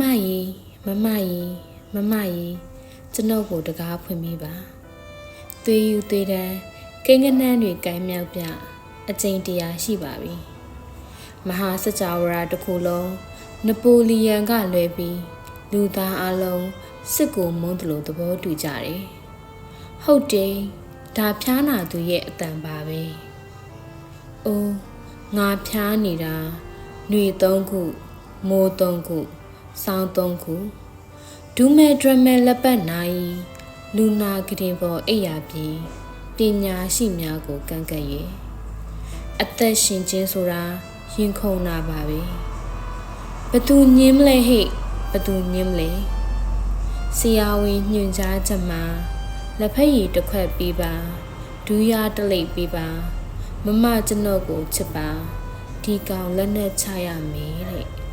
မရီမမရီမမရီကျွန်ုပ်ကိုတကားဖွင့်မိပါသွေးယူသွေးတန်းကိန်းကနန်းတွေကမ်းမြောက်ပြအကျင့်တရားရှိပါပြီမဟာစကြဝဠာတစ်ခုလုံးနပိုလီယန်ကလွဲပြီးလူသားအလုံးစစ်ကိုမုန်းတယ်လို့သဘောတူကြတယ်ဟုတ်တယ်ဒါဖျားနာသူရဲ့အတန်ပါပဲအိုးငါဖျားနေတာຫນွေသုံးခုမိုးသုံးခု စောင်းသုံးခုဒူးမဲဒရမဲလက်ပတ်နိုင်လူနာကရင်ပေါ်အိယာပြီးပညာရှိများကိုကန့်ကပ်ရဲ့အသက်ရှင်ခြင်းဆိုတာရင်ခုန်တာပါပဲဘသူညင်းမလဲဟိတ်ဘသူညင်းမလဲဆရာဝန်ညွှန်ကြားချက်မှာလက်ဖက်ရည်တစ်ခွက်ပေးပါဒူးရတစ်လိပ်ပေးပါမမကျွန်တော်ကိုချစ်ပါဒီကောင်လက်နဲ့ချရမယ်တဲ့